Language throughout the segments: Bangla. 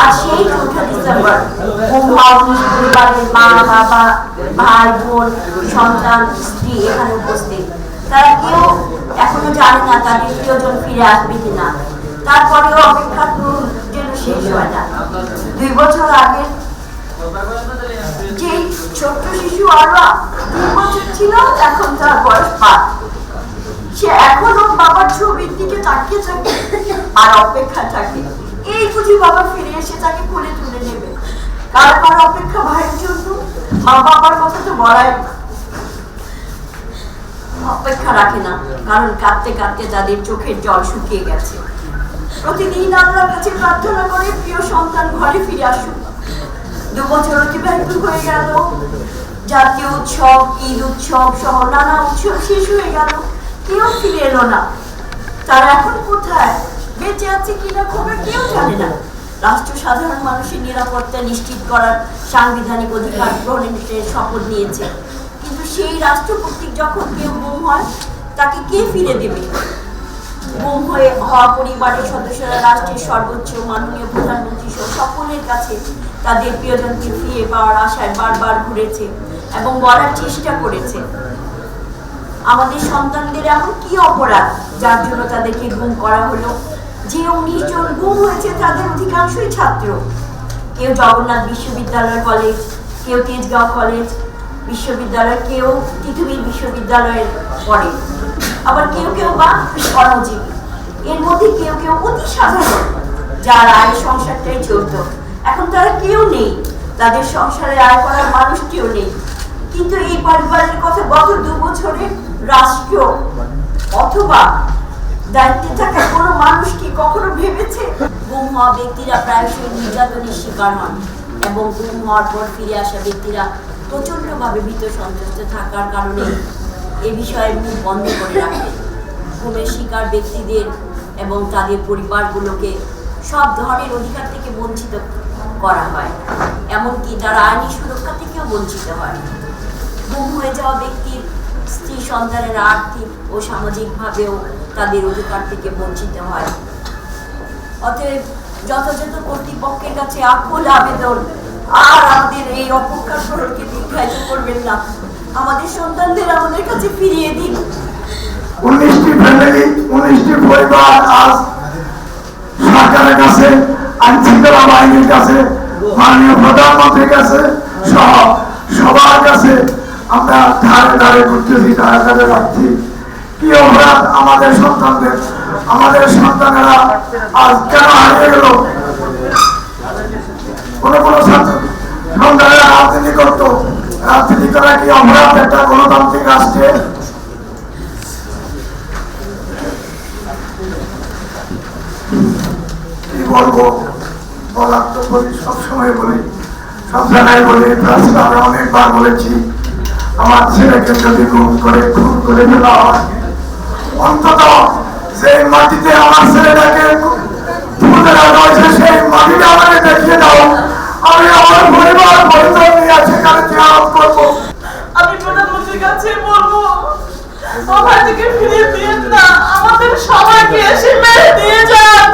আর সেই পরিবারের মা, বাবা, ভাই, বোন, সন্তান, স্ত্রী এখানে উপস্থিত। তারা কেউ এখনও জানে না তাদের প্রিয়জন ফিরে আসবে কিনা। তারপরেও অপেক্ষা যেন শেষ হয় না। দুই বছর আগে যে ছোট্ট শিশু আরও তিন বছর ছিল, এখন তার বয়স পাঁচ। সে এখনও বাবার ছবির দিকে তাকিয়ে থাকে আর অপেক্ষা থাকে। এই বুঝি বাবা ফিরে এসে তাকে কোলে তুলে নেবে, কার কার অপেক্ষা ভাইয়ের জন্য? মা বাবার কথা তো বলাই। অপেক্ষা রাখে না, কারণ কাঁদতে কাঁদতে তাদের চোখের জল শুকিয়ে গেছে। প্রতিদিন আল্লাহর কাছে প্রার্থনা করে, প্রিয় সন্তান ঘরে ফিরে আসুক দু বছর অতিবাহিত হয়ে গেল। জাতীয় উৎসব, ঈদ উৎসব সহ নানা উৎসব শেষ হয়ে গেল। কেউ ফিরে এলো না। তারা এখন কোথায়? বেঁচে আছে কিনা খবর কেউ জানে না। রাষ্ট্র সাধারণ মানুষের নিরাপত্তা নিশ্চিত করার সাংবিধানিক অধিকার গ্রহণের শপথ নিয়েছে। কিন্তু সেই রাষ্ট্র কর্তৃক যখন কেউ গুম হয়, তাকে কে ফিরে দেবে? গুম হয়ে হওয়া পরিবারের সদস্যরা রাষ্ট্রের সর্বোচ্চ মাননীয় প্রধানমন্ত্রী সহ সকলের কাছে তাদের প্রিয়জনকে ফিরে পাওয়ার আশায় বারবার ঘুরেছে এবং বলার চেষ্টা করেছে। আমাদের সন্তানদের এমন কি অপরাধ যার জন্য তাদেরকে গুম করা হলো? যে উনিশ গুম হয়েছে তাদের অধিকাংশই ছাত্র। কেউ জগন্নাথ বিশ্ববিদ্যালয় কলেজ কেউ তেজগাঁও কলেজ বিশ্ববিদ্যালয়, কেউ পৃথিবীর বিশ্ববিদ্যালয়ের পড়ে আবার কেউ কেউ বা কর্মজীবী। এর মধ্যে কেউ কেউ অতি সাধারণ, যার আয় সংসারটাই চলত। এখন তারা কেউ নেই। তাদের সংসারে আয় করার মানুষটিও নেই। কিন্তু এই পরিবারের কথা গত দু বছরে রাষ্ট্র অথবা দায়িত্বে থাকা কোনো মানুষ কি কখনো ভেবেছে? গুম হওয়া ব্যক্তিরা প্রায়শই নির্যাতনের শিকার হন এবং গুম হওয়ার পর ফিরে আসা ব্যক্তিরা প্রচন্ডভাবে ভীত সন্ত্রস্ত থাকার কারণে এ বিষয়ে মুখ বন্ধ করে রাখে। গুমের শিকার ব্যক্তিদের এবং তাদের পরিবারগুলোকে সব ধরনের অধিকার থেকে বঞ্চিত করা হয়, এমনকি তারা আইনি সুরক্ষা থেকেও বঞ্চিত হয়। গুম হয়ে যাওয়া ব্যক্তির স্ত্রী, সন্তানের আর্থিক ও সামাজিকভাবেও তাদের অধিকার থেকে বঞ্চিত হয়। অতএব যথাযথ কর্তৃপক্ষের কাছে আকুল আবেদন, আর আমাদের এই অপেক্ষার প্রহরকে দীর্ঘায়িত করবেন না। আমাদের সন্তানদের আমাদের কাছে ফিরিয়ে দিন। উনিশটি ফ্যামিলি উনিশটি পরিবার আজ সরকারের কাছে আইন বাহিনীর কাছে, মাননীয় প্রধানমন্ত্রীর কাছে সহ সবার কাছে আমরা ধারে ধারে ঘুরতেছি, ধারে ধারে রাখছি আমাদের সন্তানদের, আমাদের সন্তানেরা আজ কেন হারিয়ে গেল? কোন কোন সন্তানেরা রাজনীতি করতো। রাজনীতি করা কি অপরাধ? একটা গণতান্ত্রিক রাষ্ট্রে। কি বলব? বলার তো বলি, সবসময় বলি। সব জায়গায় বলি আমরা অনেকবার বলেছি, আমার ছেলেকে যদি খুন করে খুন করে ফেলা হয় অন্তত সেই মাটিতে আমার ছেলেটাকে রাখা হয়েছে সেই মাটিটা আমাকে দেখিয়ে দাও। আমি আমার পরিবার পরিচয় নিয়ে সেখানে ত্যাগ করব। আমি প্রধানমন্ত্রীর কাছে বলব, আমার ফিরিয়ে দিন না। আমাদের সবাইকে এসে মেরে দিয়ে যান।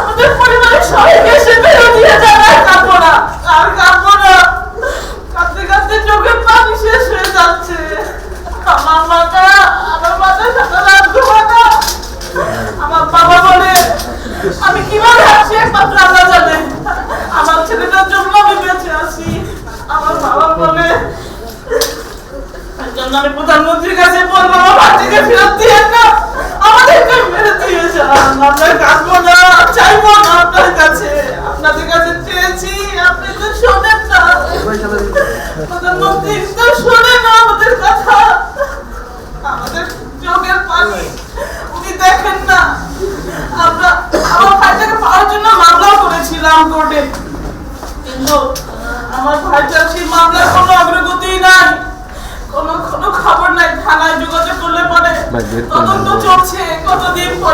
আমাদের পরিবারের সবাইকে এসে মেরে দিয়ে যান, আর না। আর কাঁদবো না কাঁদতে কাঁদতে চোখের পানি শেষ হয়ে যাচ্ছে আমার মাথা আমার মাথা সাদা লাগতো মাথা আমার বাবা বলে আমি কীভাবে আছি একমাত্র আল্লাহ জানে আমার ছেলেটার জন্য আমি বেঁচে আছি আমার বাবা বলে জন্য আমি প্রধানমন্ত্রীর কাছে বলব আমার বাচ্চাকে ফেরত দিয়ে না আমাদেরকে মেরে দিয়ে যান আমরা কাঁদবো না চাইব না আপনার কাছে। আপনাদের কাছে চেয়েছি আপনি তো শোনেন না। প্রধানমন্ত্রী তো শোনেন না আমাদের কথা। আমাদের চোখের পানি উনি দেখেন না। আমরা আমার ভাইটাকে পাওয়ার জন্য মামলাও করেছিলাম কোর্টে। কিন্তু আমার ভাইটার সেই মামলার কোনো অগ্রগতি নাই। কোনো কোনো খবর নাই থানায় যোগাযোগ করলে পরে তদন্ত চলছে কতদিন পর্যন্ত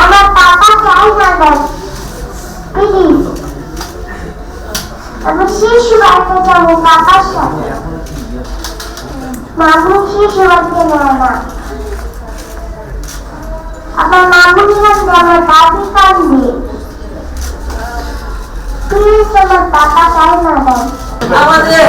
আমার পাপা চাই না দেয় প্লিজ আমি শিশু বাড়িতে যাব পাপার সাথে। মামু শিশু বাড়িতে নেয় না। আমার মামু নিলাম আমার দাদি কান্দি প্লিজ, আমার পাপা চাই না আমাদের আমাদের